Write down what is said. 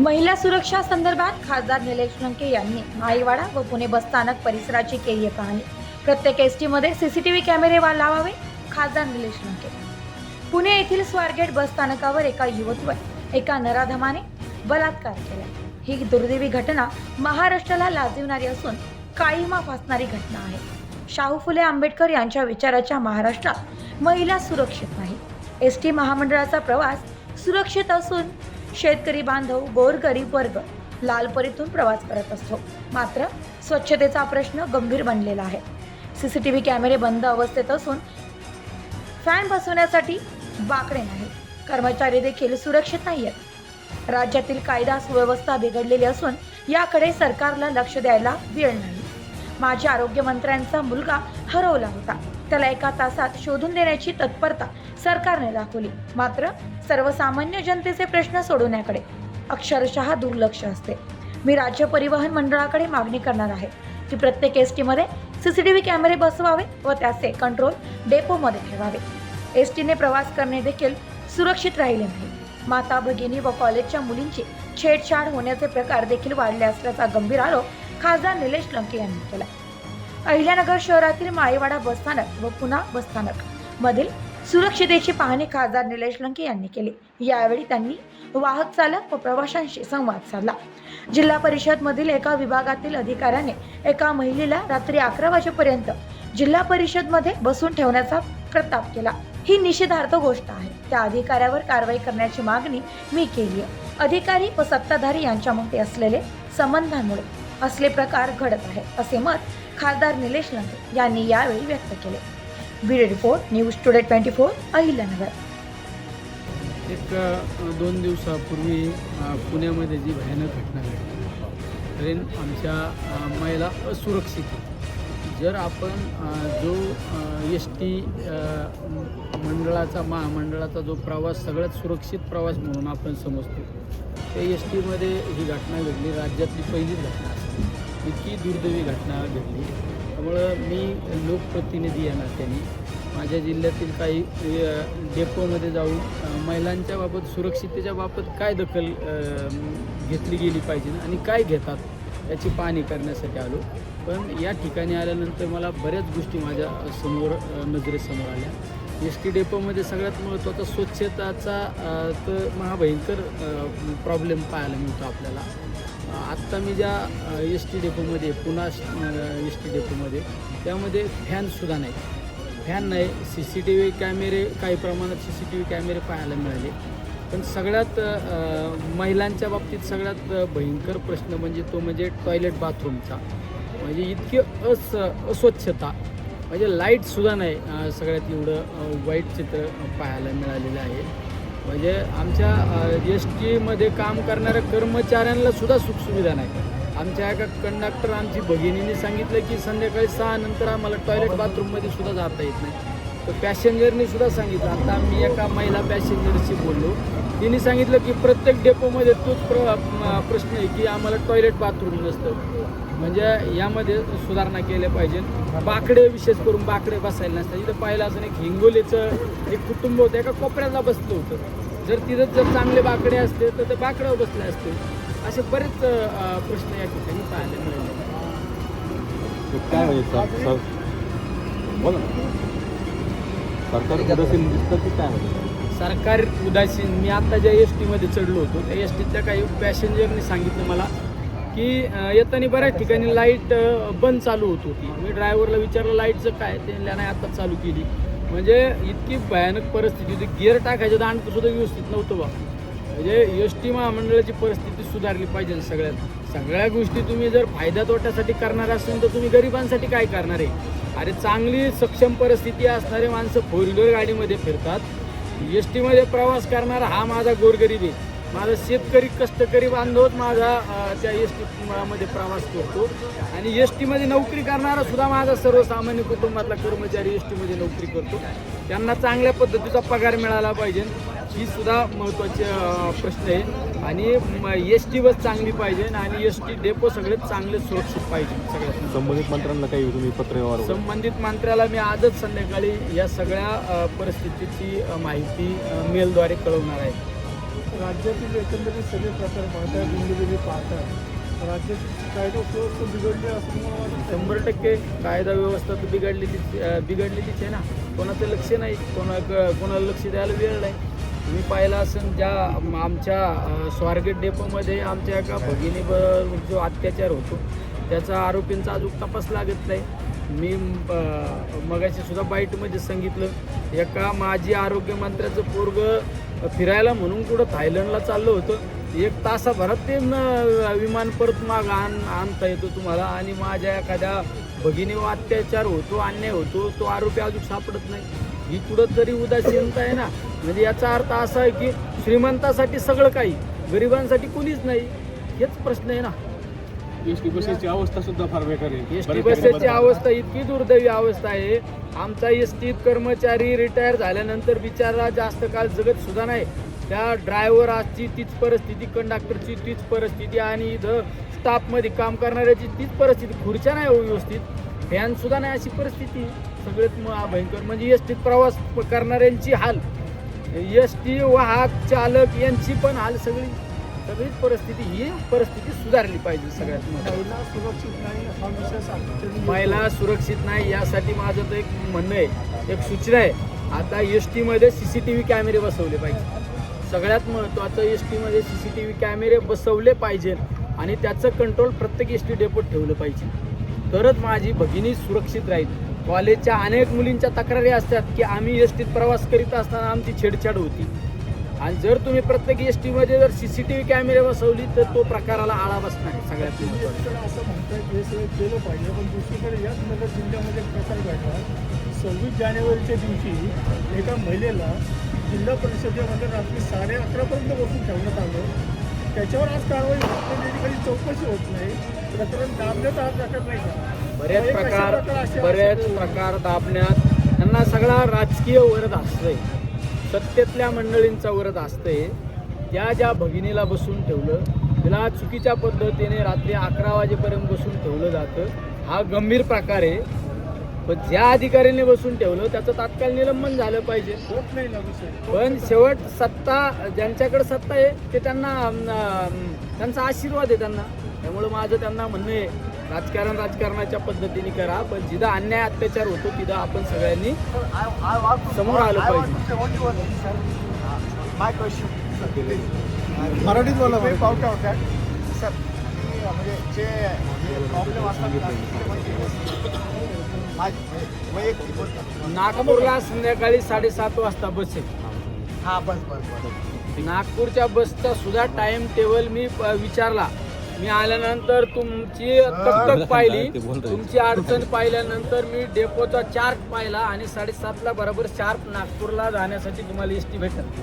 महिला सुरक्षा संदर्भात खासदार निलेश लंके यांनी माईवाडा व पुणे बसस्थानक परिसराची केली पाहणी. प्रत्येक एस टीमध्ये सीसीटीव्ही कॅमेरे वा लावावे खासदार निलेश लंके. पुणे येथील स्वारगेट बसस्थानकावर एका युवतीवर एका नराधमाने बलात्कार केला. ही दुर्दैवी घटना महाराष्ट्राला लाजविणारी असून काळीमा फासणारी घटना आहे. शाहू फुले आंबेडकर यांच्या विचाराच्या महाराष्ट्रात महिला सुरक्षित नाही. एस टी महामंडळाचा प्रवास सुरक्षित असून शेतकरी बांधव गोरगरीब वर्ग लालपरीतून प्रवास करत असतो. मात्र स्वच्छतेचा प्रश्न गंभीर बनलेला आहे. सी सी टी व्ही कॅमेरे बंद अवस्थेत असून फॅन बसवण्यासाठी बाकडे नाही. कर्मचारी देखील सुरक्षित नाही आहेत. राज्यातील कायदा सुव्यवस्था बिघडलेली असून याकडे सरकारला लक्ष द्यायला वेळ नाही. माजी आरोग्यमंत्र्यांचा मुलगा हरवला होता. त्याला एका तासात शोधून देण्याची तत्परता सरकारने दाखवली. मात्र सर्वसामान्य जनतेचे प्रश्न सोडवण्याकडे अक्षरशः दुर्लक्ष असते. मी राज्य परिवहन मंडळाकडे मागणी करणार आहे की प्रत्येक एस टीमध्ये सी सी टी व्ही कॅमेरे बसवावे व त्याचे कंट्रोल डेपोमध्ये ठेवावे. एस टीने प्रवास करणे देखील सुरक्षित राहिले नाही. माता भगिनी व कॉलेजच्या मुलींची छेडछाड होण्याचे प्रकार देखील वाढले असल्याचा गंभीर आरोप खासदार निलेश लंके यांनी केला अहिल्यानगर शहरातील माळीवाडा बसस्थानक व पुणा बसस्थानक मधील सुरक्षितेची पाहणी खासदार निलेश लंके यांनी केली. यावेळी त्यांनी वाहक चालक व प्रवाशांशी संवाद साधला. जिल्हा परिषद मधील एका विभागातील अधिकाऱ्याने एका महिलेला रात्री अकरा वाजेपर्यंत जिल्हा परिषदमध्ये बसून ठेवण्याचा प्रताप केला. ही निषेधार्थ गोष्ट आहे. त्या अधिकाऱ्यावर कारवाई करण्याची मागणी मी केली आहे अधिकारी व सत्ताधारी यांच्यामध्ये असलेले संबंधांमुळे असले प्रकार घडत आहे असे मत खासदार निलेश लंके यांनी यावेळी व्यक्त केले. Bureau report news today twenty four Ahilyanagar. एक दोन दिवसापूर्वी पुण्यामध्ये जी भयानक घटना घडली ट्रेन आमच्या महिला असुरक्षित जर आपण जो एस टी मंडळाचा महामंडळाचा जो प्रवास सगळ्यात सुरक्षित प्रवास म्हणून आपण समजतो त्या एस टीमध्ये ही घटना घडली राज्यातली पहिलीच घटना इतकी दुर्दैवी घटना घडली. त्यामुळं मी लोकप्रतिनिधी या नात्याने. माझ्या जिल्ह्यातील काही डेपोमध्ये जाऊन महिलांच्या बाबत सुरक्षिततेच्या बाबत काय दखल घेतली गेली पाहिजे आणि काय घेतात याची पाहणी करण्यासाठी आलो. पण या ठिकाणी आल्यानंतर मला बऱ्याच गोष्टी माझ्यासमोर नजरेसमोर आल्या. एस टी डेपोमध्ये सगळ्यात महत्त्वाचा स्वच्छताचा तर महाभयंकर प्रॉब्लेम पाहायला मिळतो आपल्याला. आत्ता मी ज्या एस टी डेपोमध्ये पुन्हा एस टी डेपोमध्ये त्यामध्ये फॅनसुद्धा नाही. फॅन नाही. सी सी टी व्ही कॅमेरे काही प्रमाणात सी सी टी व्ही कॅमेरे पाहायला मिळाले. पण सगळ्यात महिलांच्या बाबतीत सगळ्यात भयंकर प्रश्न म्हणजे तो म्हणजे टॉयलेट बाथरूमचा म्हणजे इतकी अस अस्वच्छता. म्हणजे लाईटसुद्धा नाही सगळ्यात एवढं वाईट चित्र पाहायला मिळालेलं आहे. म्हणजे आमच्या एस टीमध्ये काम करणाऱ्या कर्मचाऱ्यांना सुद्धा सुखसुविधा नाही. आमच्या एका कंडक्टर आमची भगिनीने सांगितलं की संध्याकाळी सहा नंतर आम्हाला टॉयलेट बाथरूममध्ये सुद्धा जाता येत नाही. तर पॅसेंजरने सुद्धा सांगितलं. आता आम्ही एका महिला पॅसेंजरशी बोललो. तिने सांगितलं की प्रत्येक डेपोमध्ये तोच प्र प्रश्न आहे की आम्हाला टॉयलेट बाथरूम नसतं. म्हणजे यामध्ये सुधारणा केल्या पाहिजे बाकडे विशेष करून बाकडे बसायला नसतात इथं पाहिलं असं एक हिंगोलीचं एक कुटुंब होतं. एका कोपऱ्याला बसलं होतं. जर तिथं जर चांगले बाकडे असते तर ते बाकड्यावर बसले असते. असे बरेच प्रश्न या ठिकाणी पाहायला मिळाले. सरकार उदासीन दिसतं की काय सरकार उदासीन. मी आता ज्या एस टीमध्ये चढलो होतो त्या एस टीतल्या काही पॅसेंजरनी सांगितलं मला की येताना बऱ्याच ठिकाणी लाइट बंद चालू होत होती. मी ड्रायव्हरला विचारलं लाईटचं काय ते नाही आता चालू केली. म्हणजे इतकी भयानक परिस्थिती होती. गिअर टाकायचं दांड सुद्धा व्यवस्थित नव्हतं बा. म्हणजे एस टी महामंडळाची परिस्थिती सुधारली पाहिजे सगळ्यात. सगळ्या गोष्टी तुम्ही जर फायदा तोट्यासाठी करणार असेल तर तुम्ही गरिबांसाठी काय करणार आहे? अरे चांगली सक्षम परिस्थिती असणारे माणसं फोर व्हीलर गाडीमध्ये फिरतात. एस टीमध्ये प्रवास करणारा हा माझा गोरगरीब आहे. माझा शेतकरी कष्टकरी बांधवच माझा त्या एसमध्ये प्रवास करतो. आणि एस टीमध्ये नोकरी करणारा सुद्धा माझा सर्वसामान्य कुटुंबातला कर्मचारी एस टीमध्ये नोकरी करतो. त्यांना चांगल्या पद्धतीचा पगार मिळाला पाहिजे. ही सुद्धा महत्त्वाचे प्रश्न आहे. आणि एस टी बस चांगली पाहिजे आणि एस टी डेपो सगळे चांगले सुरक्षित पाहिजे. सगळ्यात संबंधित मंत्र्यांना काही तुम्ही पत्र संबंधित मंत्र्याला मी आजच संध्याकाळी या सगळ्या परिस्थितीची माहिती मेलद्वारे कळवणार आहे. राज्यातील एकंदरीत सगळे प्रकार पाहतात गुंडगिरी पाहतात राज्याची कायदा सुव्यवस्था बिघडली असं मला वाटतं. शंभर टक्के कायदा व्यवस्था तर बिघडलेली बिघडलेलीच आहे ना. कोणाचं लक्ष नाही कोणा कोणाला लक्ष द्यायला वेळ नाही. तुम्ही पाहिला असेल ज्या आमच्या स्वारगेट डेपोमध्ये आमच्या एका भगिनीवर जो अत्याचार होतो त्याचा आरोपींचा अजून तपास लागत नाही. मी मगाशी सुद्धा बाईटमध्ये सांगितलं एका माजी आरोग्य मंत्र्याचं पोरग फिरायला म्हणून कुठं थायलंडला चाललो होतं. एक तासाभरात ते विमान परत माग आण आणता येतो तुम्हाला. आणि माझ्या एखाद्या भगिनीवर अत्याचार होतो अन्याय होतो तो आरोपी अजून सापडत नाही. ही कुठं तरी उदासीनता आहे ना. म्हणजे याचा अर्थ असा आहे की श्रीमंतासाठी सगळं काही गरिबांसाठी कोणीच नाही. हेच प्रश्न आहे ना. एस टी बसेसची अवस्था सुद्धा फार बेकार आहे. एस टी बऱ्याच बसेसची अवस्था इतकी दुर्दैवी अवस्था आहे. आमचा एस टीत कर्मचारी रिटायर झाल्यानंतर बिचारा जास्त काळ जगत सुद्धा नाही. त्या ड्रायव्हर आजची तीच परिस्थिती कंडक्टरची तीच परिस्थिती आणि इथं स्टाफमध्ये काम करणाऱ्याची तीच परिस्थिती खुर्च्या नाही हो व्यवस्थित. फॅन सुद्धा नाही अशी परिस्थिती. सगळ्यात म- भयंकर म्हणजे एस टीत प्रवास प- करणाऱ्यांची हाल. एस टी वाहक चालक यांची पण हाल सगळी. सगळीच परिस्थिती ही परिस्थिती सुधारली पाहिजे सगळ्यात महत्त्वाचं. महिला सुरक्षित नाही विषय सातत्याने महिला सुरक्षित नाही यासाठी माझं तर एक म्हणणं आहे एक सूचना आहे. आता एस टीमध्ये सी सी टी व्ही कॅमेरे बसवले पाहिजे. सगळ्यात महत्त्वाचं एस टीमध्ये सी सी टी व्ही कॅमेरे बसवले पाहिजे आणि त्याचं कंट्रोल प्रत्येक एस टी डेपोत ठेवलं पाहिजे. तरच माझी भगिनी सुरक्षित राहील. कॉलेजच्या अनेक मुलींच्या तक्रारी असतात की आम्ही एस टीत प्रवास करीत असताना आमची छेडछाड होती. आणि जर तुम्ही प्रत्येक एस टीमध्ये जर सी सी टी व्ही कॅमेरे बसवली तर तो प्रकाराला आळा बसणार आहे सगळ्यात महत्त्वाचं. असं म्हणतायत हे सगळं केलं पाहिजे पण दुसरीकडे याच नगर जिल्ह्यामध्ये प्रकार घडला सव्वीस जानेवारीच्या दिवशी एका महिलेला जिल्हा परिषदेमध्ये रात्री साडे अकरापर्यंत बसून ठेवण्यात आलं. त्याच्यावर आज कारवाई काही चौकशी होत नाही. प्रकरण दाबण्याचा हा प्रकार नाही बरेच असे प्रकार बरेच असतात. प्रकार दाबण्यात. त्यांना सगळा राजकीय वरद असतंय. सत्तेतल्या मंडळींचा वरद असतंय त्या ज्या भगिनीला बसून ठेवलं तिला चुकीच्या पद्धतीने रात्री अकरा वाजेपर्यंत बसून ठेवलं जातं. हा गंभीर प्रकार आहे. पण ज्या अधिकाऱ्याने बसून ठेवलं त्याचं तात्काळ निलंबन झालं पाहिजे. होत नाही ना पण शेवट सत्ता ज्यांच्याकडे सत्ता आहे ते त्यांना त्यांचा आशीर्वाद आहे त्यांना. त्यामुळं माझं त्यांना म्हणणं आहे राजकारण राजकारणाच्या पद्धतीने करा पण जिथं अन्याय अत्याचार होतो तिथं आपण सगळ्यांनी समोर आलं पाहिजे. मराठीत बोला पावत्या होत्या सर म्हणजे जे प्रॉब्लेम असतात नागपूरला संध्याकाळी साडेसात वाजता बस आहे. हा बस बस बस. नागपूरच्या बसचा सुद्धा टाइम टेबल मी विचारला. मी आल्यानंतर तुमची तकतक पाहिली. तुमची अडचण पाहिल्यानंतर मी डेपोचा चार्ट पाहिला आणि साडेसातला बरोबर शार्प नागपूरला जाण्यासाठी तुम्हाला एस टी भेटत